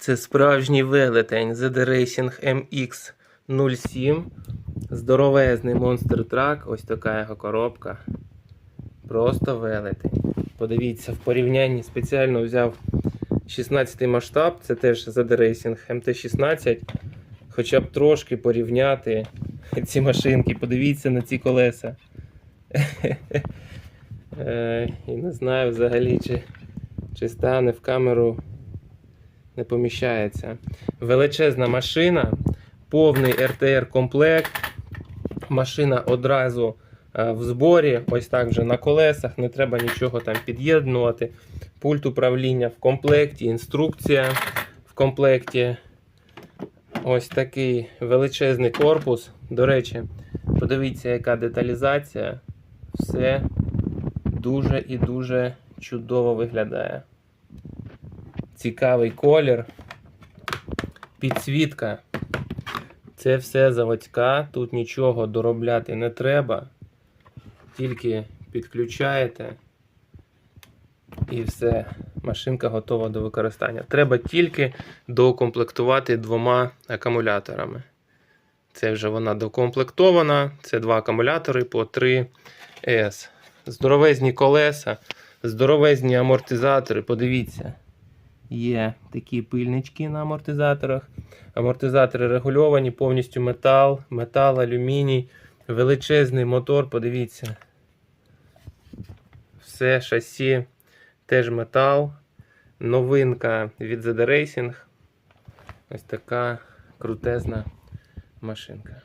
Це справжній велетень ZD Racing MX 07. Здоровезний монстр трак. Ось така його коробка. Просто велетень. Подивіться, в порівнянні спеціально взяв 16 масштаб, це теж ZD Racing MT16. Хоча б трошки порівняти ці машинки. Подивіться на ці колеса. Е, І не знаю взагалі, чи стане в камеру не поміщається. Величезна машина, повний РТР комплект. Машина одразу е, в зборі, ось так вже на колесах, не треба нічого там під'єднувати. Пульт управління в комплекті, інструкція в комплекті. Ось такий величезний корпус. До речі, подивіться, яка деталізація. Все дуже і дуже чудово виглядає. Цікавий колір. Підсвітка. Це все заводська, тут нічого доробляти не треба. Тільки підключаєте і все. Машинка готова до використання. Треба тільки доукомплектувати двома акумуляторами. Це вже вона докомплектована. Це два акумулятори по 3 С. Здоровезні колеса, здоровезні амортизатори. Подивіться. Є такі пильнички на амортизаторах. Амортизатори регульовані, повністю метал, метал, алюміній, величезний мотор. Подивіться. Все, шасі, теж метал. Новинка від ZD Racing. Ось така крутезна машинка.